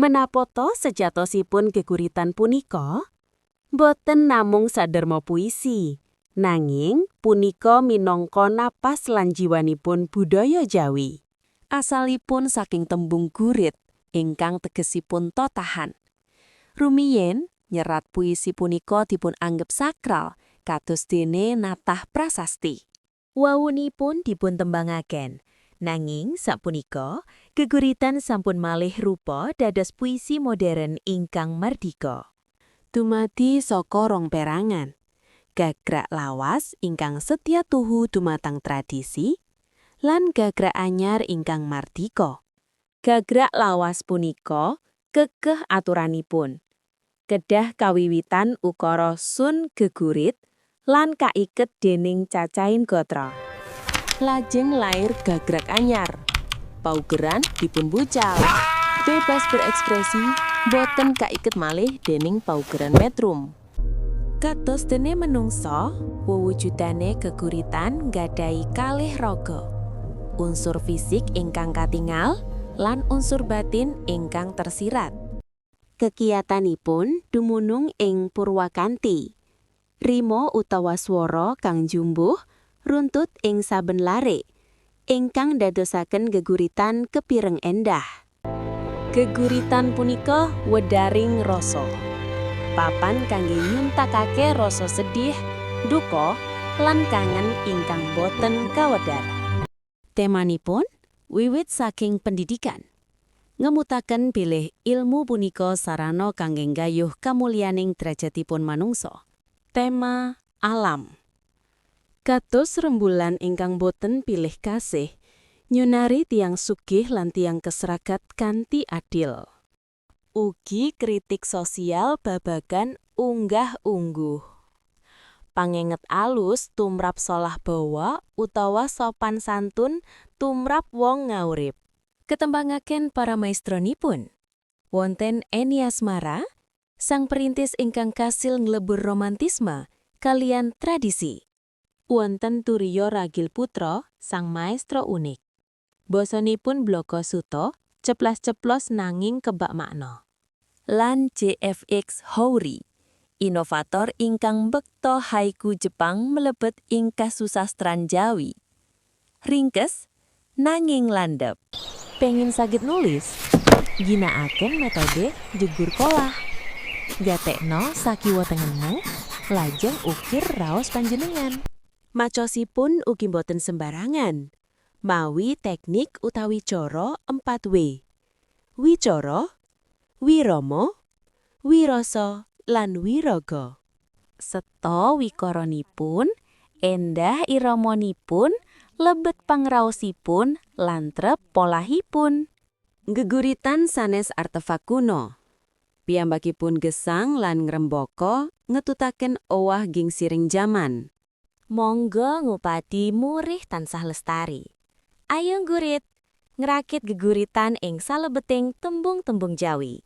Menapoto sejatosipun geguritan punika, boten namung saderma puisi, nanging punika minangka napas lan jiwanipun budaya Jawi. Asalipun saking tembung gurit ingkang tegesipun totahan. Rumiyin, nyerat puisi punika dipun anggap sakral kados dene natah prasasti. Wawunipun dipun tembangaken, nanging sapunika geguritan sampun malih rupa dados puisi modern ingkang mardika. Dumadi saka rong perangan. Gagrak lawas ingkang setia tuhu dumatang tradisi, lan gagrak anyar ingkang mardika. Gagrak lawas punika kekeh aturanipun. Kedah kawiwitan ukara sun gegurit lan kaiket dening cacaing gotra. Lajeng lair gagrak anyar. Paugeran dipun bucal. Bebas berekspresi, boten kaiket malih dening paugeran metrum. Kados dene menungso, wewujudane geguritan gadai kalih raga. Unsur fisik ingkang katingal lan unsur batin ingkang tersirat. Kekiyatanipun dumunung ing Purwakanti. Rima utawa swara kang jumbuh runtut ing saben lare, ingkang dadosaken geguritan kepireng endah. Geguritan punika wedaring rasa. Papan kangge nyuntakake rasa sedih, duka, lan kangen ingkang boten kawedar. Temanipun wiwit saking pendidikan. Ngemutaken bilih ilmu punika sarana kangge gayuh kamulyaning derajatipun manungsa. Tema alam. Kados rembulan ingkang boten pilih kasih, nyunari tiang sugih lan tiang keseragat kanthi adil. Ugi kritik sosial babagan unggah-ungguh. Pangenget alus tumrap solah bawa utawa sopan santun tumrap wong ngaurip. Ketembangaken para maestronipun. Wonten Eni Asmara, sang perintis ingkang kasil nglebur romantisme kalian tradisi. Wonten Turiyo Ragil Putra, sang maestro unik. Bosanipun Bloko Suto, ceplas-ceplos nanging kebak makna. Lan JFX Houri, inovator ingkang bekto haiku Jepang melebet ing kasusastran Jawi. Ringkes, nanging landep. Pengin saged nulis, ginaaken metode jegur kolah. Gatekno sakiwa tengenmu, lajeng ukir raos panjenengan. Macosipun ugi boten sembarangan. Mawi teknik utawi coro 4W. Wicara, wirama, wirasa, lan wiraga. Seta wikaranipun, endah iramanipun, lebet pangraosipun, lantrep polahipun. Geguritan sanes artefak kuno. Piyambakipun gesang lan ngrembaka ngetutaken owah gingsiring jaman. Monggo ngupadi murih tansah lestari. Ayo gurit, ngerakit geguritan ing salebeting tembung-tembung Jawi.